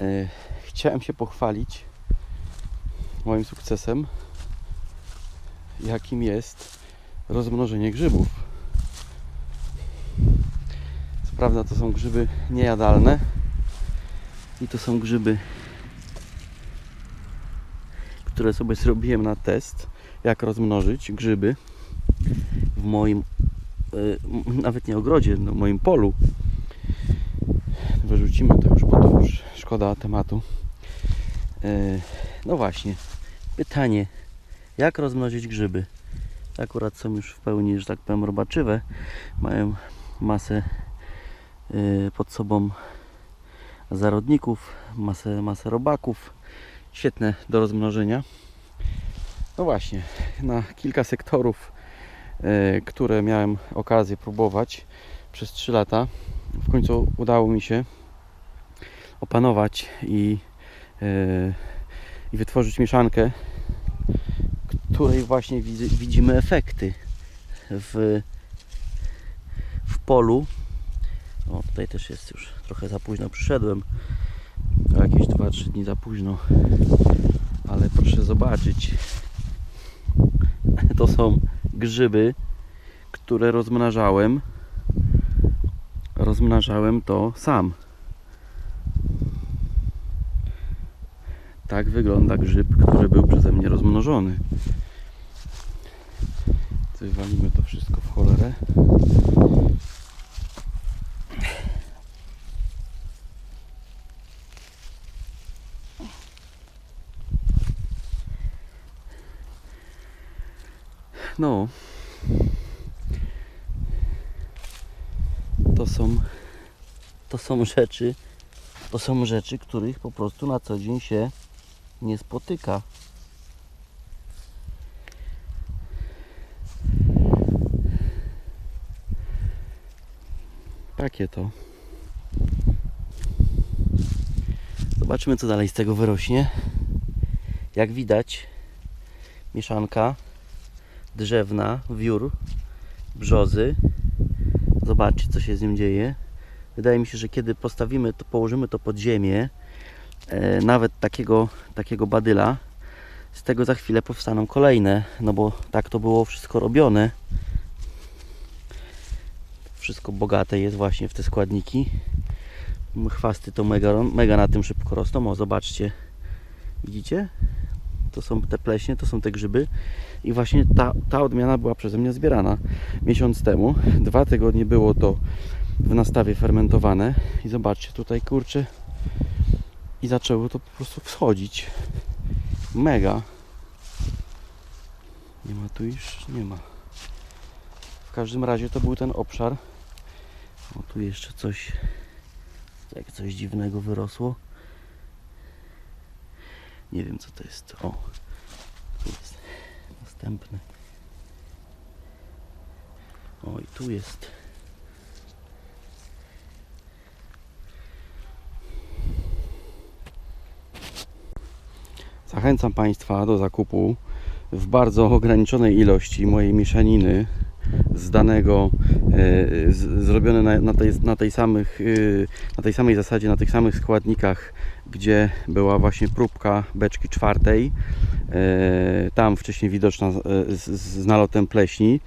E, Chciałem się pochwalić moim sukcesem, jakim jest rozmnożenie grzybów. Co prawda to są grzyby niejadalne i to są grzyby, które sobie zrobiłem na test, jak rozmnożyć grzyby w moim m- nawet nie ogrodzie, no, w moim polu. Wyrzucimy to już, bo to już szkoda tematu. Y, No właśnie, pytanie, jak rozmnożyć grzyby? Akurat są już w pełni, że tak powiem, robaczywe. Mają masę y, pod sobą zarodników, masę, masę robaków. Świetne do rozmnożenia. No właśnie, na kilka sektorów, y, które miałem okazję próbować przez 3 lata, w końcu udało mi się opanować i, y, i wytworzyć mieszankę, której właśnie widzimy efekty w, w polu. O, tutaj też jest już trochę za późno przyszedłem. Jakieś 2-3 dni za późno. Ale proszę zobaczyć. To są grzyby, które rozmnażałem. Rozmnażałem to sam. Tak wygląda grzyb, który był przeze mnie rozmnożony. Wywalimy to wszystko w cholerę. No. To są to są rzeczy to są rzeczy, których po prostu na co dzień się nie spotyka. Takie to. Zobaczymy, co dalej z tego wyrośnie. Jak widać, mieszanka drzewna, wiór, brzozy. Zobaczcie, co się z nim dzieje. Wydaje mi się, że kiedy postawimy to, położymy to pod ziemię, nawet takiego, takiego badyla, z tego za chwilę powstaną kolejne, no bo tak to było wszystko robione. Wszystko bogate jest właśnie w te składniki. Chwasty to mega, mega na tym szybko rosną. O, zobaczcie. Widzicie? To są te pleśnie, to są te grzyby. I właśnie ta, ta odmiana była przeze mnie zbierana miesiąc temu. Dwa tygodnie było to w nastawie fermentowane. I zobaczcie, tutaj kurczę. I zaczęło to po prostu wschodzić. Mega. Nie ma tu już, nie ma. W każdym razie to był ten obszar. O, tu jeszcze coś, jak coś dziwnego wyrosło. Nie wiem co to jest. O, tu jest następny. O, i tu jest. Zachęcam Państwa do zakupu w bardzo ograniczonej ilości mojej mieszaniny z danego, e, z, zrobione na, na, tej, na, tej samych, e, na tej samej zasadzie, na tych samych składnikach, gdzie była właśnie próbka beczki czwartej, e, tam wcześniej widoczna z, z nalotem pleśni.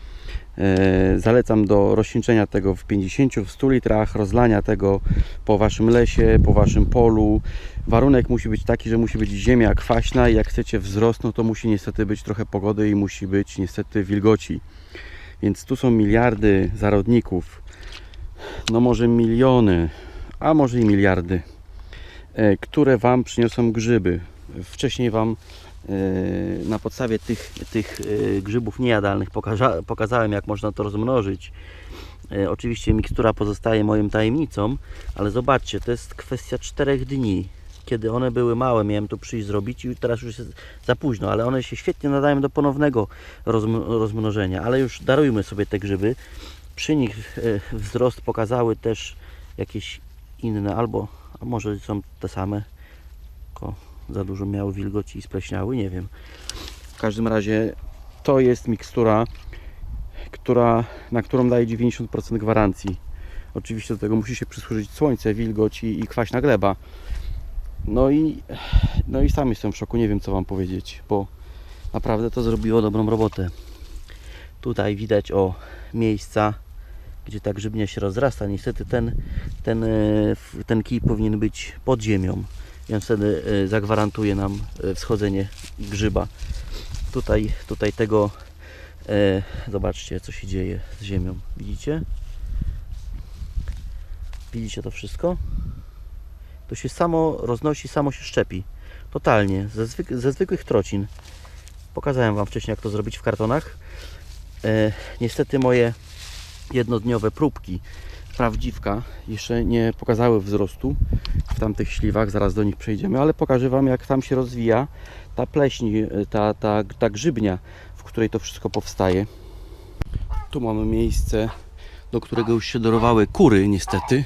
Zalecam do rozcieńczenia tego w 50, w 100 litrach, rozlania tego po Waszym lesie, po Waszym polu. Warunek musi być taki, że musi być ziemia kwaśna i jak chcecie wzrost, no to musi niestety być trochę pogody i musi być niestety wilgoci. Więc tu są miliardy zarodników, no może miliony, a może i miliardy, e, które Wam przyniosą grzyby. Wcześniej Wam e, na podstawie tych, tych e, grzybów niejadalnych pokaza, pokazałem, jak można to rozmnożyć. Oczywiście mikstura pozostaje moją tajemnicą, ale zobaczcie, to jest kwestia 4 dni. Kiedy one były małe, miałem to przyjść zrobić i teraz już jest za późno, ale one się świetnie nadają do ponownego rozm- rozmnożenia. Ale już darujmy sobie te grzyby. Przy nich e, wzrost pokazały też jakieś inne, albo a może są te same, tylko za dużo miały wilgoci i spleśniały, nie wiem. W każdym razie to jest mikstura, która, na którą daje 90% gwarancji. Oczywiście do tego musi się przysłużyć słońce, wilgoć i, i kwaśna gleba. No i, no i sam jestem w szoku, nie wiem co Wam powiedzieć, bo naprawdę to zrobiło dobrą robotę. Tutaj widać o miejsca, gdzie ta grzybnia się rozrasta. Niestety ten, ten, e, ten kij powinien być pod ziemią. On wtedy e, zagwarantuje nam e, wschodzenie grzyba. Tutaj, tutaj tego, zobaczcie co się dzieje z ziemią. Widzicie? Widzicie to wszystko? To się samo roznosi, samo się szczepi. Totalnie, ze, zwyk ze zwykłych trocin. Pokazałem Wam wcześniej, jak to zrobić w kartonach. E, niestety moje jednodniowe próbki prawdziwka jeszcze nie pokazały wzrostu w tamtych śliwach, zaraz do nich przejdziemy, ale pokażę Wam jak tam się rozwija ta pleśń, e, ta, ta, ta grzybnia, w której to wszystko powstaje. Tu mamy miejsce, do którego już się dorowały kury niestety.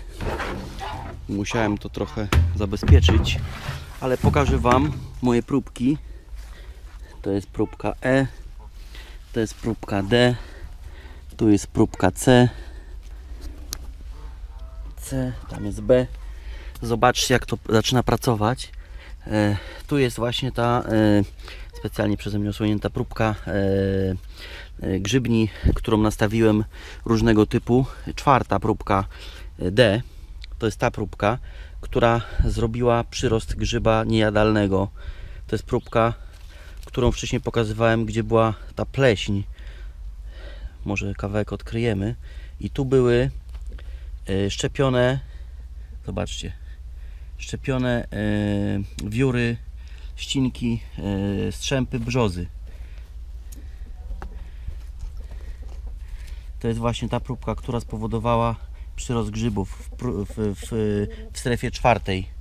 Musiałem to trochę zabezpieczyć, ale pokażę Wam moje próbki. To jest próbka E, to jest próbka D, tu jest próbka C, C, tam jest B. Zobaczcie jak to zaczyna pracować. E, tu jest właśnie ta e, specjalnie przeze mnie osłonięta próbka e, e, grzybni, którą nastawiłem różnego typu. Czwarta próbka e, D to jest ta próbka, która zrobiła przyrost grzyba niejadalnego. To jest próbka, którą wcześniej pokazywałem, gdzie była ta pleśń. Może kawałek odkryjemy. I tu były e, szczepione, zobaczcie, szczepione e, wióry, ścinki, e, strzępy brzozy. To jest właśnie ta próbka, która spowodowała przyrost grzybów w, w, w, w strefie czwartej.